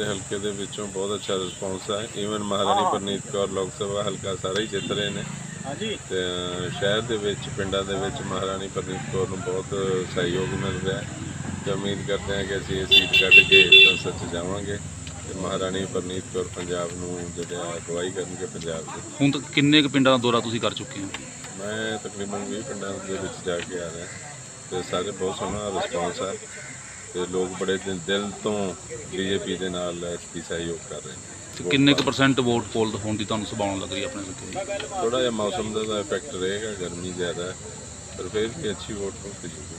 ਸਾਡੇ ਹਲਕੇ ਦੇ ਵਿੱਚੋਂ ਬਹੁਤ ਅੱਛਾ ਰਿਸਪੌਂਸ ਹੈ ਈਵਨ ਮਹਾਰਾਣੀ ਪ੍ਰਨੀਤ ਕੌਰ ਲੋਕ ਸਭਾ ਹਲਕਾ ਸਾਰਾ ਹੀ ਜਿੱਤ ਰਹੇ ਨੇ। ਹਾਂਜੀ। ਤੇ ਸ਼ਹਿਰ ਦੇ ਵਿੱਚ ਪਿੰਡਾਂ ਦੇ ਵਿੱਚ ਮਹਾਰਾਣੀ ਪ੍ਰਨੀਤ ਕੌਰ ਨੂੰ ਬਹੁਤ ਸਹਿਯੋਗ ਮਿਲ ਰਿਹਾ ਹੈ। ਤੇ ਉਮੀਦ ਕਰਦੇ ਹਾਂ ਕਿ ਅਸੀਂ ਇਹ ਸੀਟ ਕੱਢ ਕੇ ਸੰਸਦ 'ਚ ਜਾਵਾਂਗੇ ਤੇ ਮਹਾਰਾਣੀ ਪ੍ਰਨੀਤ ਕੌਰ ਪੰਜਾਬ ਨੂੰ ਜਿਹੜਾ ਅਗਵਾਈ ਕਰਨਗੇ ਪੰਜਾਬ ਦੇ। ਹੁਣ ਤੱਕ ਕਿੰਨੇ ਕੁ ਪਿੰਡਾਂ ਦਾ ਦੌਰਾ ਤੁਸੀਂ ਕਰ ਚੁੱਕੇ ਹੋ? ਮੈਂ ਤਕਰੀਬਨ 20 ਪਿੰਡਾਂ ਦੇ ਵਿੱਚ ਜਾ ਕੇ ਆ ਰਿਹਾ। ਤੇ ਸਾਰੇ ਬਹੁਤ ਸੋਹਣਾ ਰਿਸਪੌਂਸ ਹੈ ਤੇ ਲੋਕ ਬੜੇ ਦਿਲ ਦਿਲ ਤੋਂ ਬੀਜੇਪੀ ਦੇ ਨਾਲ ਐਸਪੀ ਸਹਿਯੋਗ ਕਰ ਰਹੇ ਨੇ। ਕਿੰਨੇ ਕੁ ਪਰਸੈਂਟ ਵੋਟ ਪੋਲ ਹੋਣ ਦੀ ਤੁਹਾਨੂੰ ਸੰਭਾਵਨਾ ਲੱਗ ਰਹੀ ਆਪਣੇ ਦੀ? ਥੋੜਾ ਜਿਹਾ ਮੌਸਮ ਦਾ ਤਾਂ ਇਫੈਕਟ ਰਹੇਗਾ ਗਰਮੀ ਜ਼ਿਆਦਾ ਹੈ ਪਰ ਫਿਰ ਵੀ ਅੱਛੀ ਵੋਟ ਹੋ। ਜੂਗੀ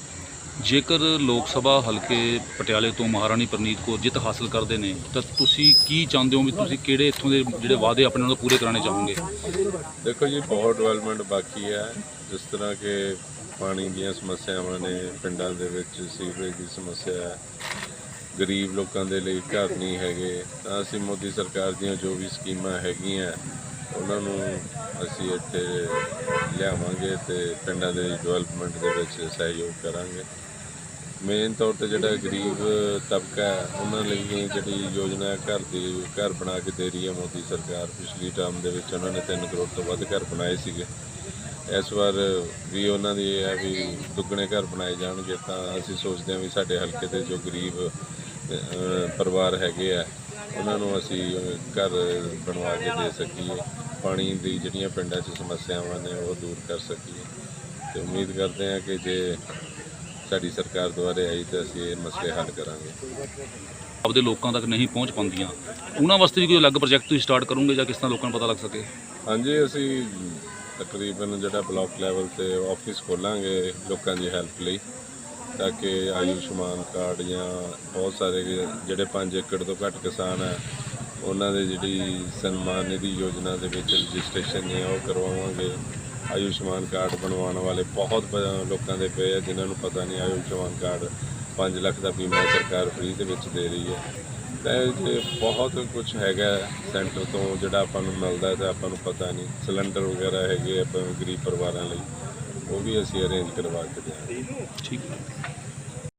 ਜੇਕਰ ਲੋਕ ਸਭਾ ਹਲਕੇ ਪਟਿਆਲੇ ਤੋਂ ਮਹਾਰਾਣੀ ਪ੍ਰਨੀਤ ਕੌਰ ਜਿੱਤ ਹਾਸਲ ਕਰਦੇ ਨੇ ਤਾਂ ਤੁਸੀਂ ਕੀ ਚਾਹੁੰਦੇ ਹੋ ਵੀ ਤੁਸੀਂ ਕਿਹੜੇ ਇੱਥੋਂ ਦੇ ਜਿਹੜੇ ਵਾਅਦੇ ਆਪਣੇ ਨਾਲ ਪੂਰੇ ਕਰਾਉਣੇ ਚਾਹੋਗੇ? ਦੇਖੋ ਜੀ ਬਹੁਤ ਡਿਵੈਲਪਮੈਂਟ ਬਾਕੀ ਹੈ ਜਿਸ ਤਰ੍ਹਾਂ ਕਿ ਪਾਣੀ ਦੀਆਂ ਸਮੱਸਿਆਵਾਂ ਨੇ, ਪਿੰਡਾਂ ਦੇ ਵਿੱਚ ਸੀਵਰੇਜ ਦੀ ਸਮੱਸਿਆ ਹੈ, ਗਰੀਬ ਲੋਕਾਂ ਦੇ ਲਈ ਘਰ ਨਹੀਂ ਹੈਗੇ, ਤਾਂ ਅਸੀਂ ਮੋਦੀ ਸਰਕਾਰ ਦੀਆਂ ਜੋ ਵੀ ਸਕੀਮਾਂ ਹੈਗੀਆਂ, ਉਹਨਾਂ ਨੂੰ ਅਸੀਂ ਇੱਥੇ ਲਿਆਵਾਂਗੇ ਤੇ ਪਿੰਡਾਂ ਦੇ ਡਿਵੈਲਪਮੈਂਟ ਦੇ ਵਿੱਚ ਸਹਿਯੋਗ ਕਰਾਂਗੇ। ਮੇਨ ਤੌਰ ਤੇ ਜਿਹੜਾ ਗਰੀਬ ਤਬਕਾ ਉਹਨਾਂ ਲਈ ਜਿਹੜੀ ਯੋਜਨਾ ਘਰ ਦੀ ਘਰ ਬਣਾ ਕੇ ਦੇ ਰਹੀ ਹੈ ਮੋਦੀ ਸਰਕਾਰ। ਪਿਛਲੀ ਟਰਮ ਦੇ ਵਿੱਚ ਉਹਨਾਂ ਨੇ 3 ਕਰੋੜ ਤੋਂ ਵੱਧ ਘਰ ਬਣਾਏ ਸੀਗੇ। ਇਸ ਵਾਰ ਵੀ ਉਹਨਾਂ ਦੀ ਇਹ ਹੈ ਵੀ ਦੁੱਗਣੇ ਘਰ ਬਣਾਏ ਜਾਣਗੇ ਤਾਂ ਅਸੀਂ ਸੋਚਦੇ ਹਾਂ ਵੀ ਸਾਡੇ ਹਲਕੇ ਦੇ ਜੋ ਗਰੀਬ ਪਰਿਵਾਰ ਹੈਗੇ ਆ ਉਹਨਾਂ ਨੂੰ ਅਸੀਂ ਘਰ ਬਣਵਾ ਕੇ ਦੇ ਸਕੀਏ। ਪਾਣੀ ਦੀ ਜਿਹੜੀਆਂ ਪਿੰਡਾਂ 'ਚ ਸਮੱਸਿਆਵਾਂ ਨੇ ਉਹ ਦੂਰ ਕਰ ਸਕੀਏ। ਤੇ ਉਮੀਦ ਕਰਦੇ ਹਾਂ ਕਿ ਜੇ ਸਾਡੀ ਸਰਕਾਰ ਦੁਆਰੇ ਆਈ ਤਾਂ ਅਸੀਂ ਇਹ ਮਸਲੇ ਹੱਲ ਕਰਾਂਗੇ। ਆਪਦੇ ਲੋਕਾਂ ਤੱਕ ਨਹੀਂ ਪਹੁੰਚ ਪਾਉਂਦੀਆਂ। ਉਹਨਾਂ ਵਾਸਤੇ ਵੀ ਕੋਈ ਅਲੱਗ ਪ੍ਰੋਜੈਕਟ ਤੁਸੀਂ ਸਟਾਰਟ ਕਰੋਗੇ ਜਾਂ ਕਿਸ ਤਰ੍ਹਾਂ ਲੋਕਾਂ ਨੂੰ ਪਤਾ ਲੱਗ ਸਕੇ? ਹਾਂਜੀ ਅਸੀਂ ਤਕਰੀਬਨ ਜਿਹੜਾ ਬਲਾਕ ਲੈਵਲ ਤੇ ਆਫਿਸ ਖੋਲਾਂਗੇ ਲੋਕਾਂ ਦੀ ਹੈਲਪ ਲਈ, ਤਾਂ ਕਿ ਆਯੁਸ਼ਮਾਨ ਕਾਰਡ ਜਾਂ ਬਹੁਤ ਸਾਰੇ ਜਿਹੜੇ 5 ਏਕੜ ਤੋਂ ਘੱਟ ਕਿਸਾਨ ਹੈ, ਉਹਨਾਂ ਦੇ ਜਿਹੜੀ ਸਨਮਾਨ ਨਿਧੀ ਯੋਜਨਾ ਦੇ ਵਿੱਚ ਰਜਿਸਟ੍ਰੇਸ਼ਨ ਨੇ ਉਹ ਕਰਵਾਵਾਂਗੇ। ਆਯੁਸ਼ਮਾਨ ਕਾਰਡ ਬਣਵਾਉਣ ਵਾਲੇ ਬਹੁਤ ਲੋਕਾਂ ਦੇ ਪਏ ਆ, ਜਿਨ੍ਹਾਂ ਨੂੰ ਪਤਾ ਨਹੀਂ ਆਯੁਸ਼ਮਾਨ ਕਾਰਡ 5 ਲੱਖ ਦਾ ਬੀਮਾ ਸਰਕਾਰ ਫ੍ਰੀ ਦੇ ਵਿੱਚ ਦੇ ਰਹੀ ਹੈ। ਤਾਂ ਇਹ ਬਹੁਤ ਕੁਝ ਹੈਗਾ ਸੈਂਟਰ ਤੋਂ, ਜਿਹੜਾ ਆਪਾਂ ਨੂੰ ਮਿਲਦਾ ਤਾਂ ਆਪਾਂ ਨੂੰ ਪਤਾ ਨਹੀਂ। ਸਿਲੰਡਰ ਵਗੈਰਾ ਹੈਗੇ ਆਪਾਂ ਗਰੀਬ ਪਰਿਵਾਰਾਂ ਲਈ, ਉਹ ਵੀ ਅਸੀਂ ਅਰੇਂਜ ਕਰਵਾ ਕੇ ਦਿਆਂਗੇ। ਠੀਕ ਹੈ।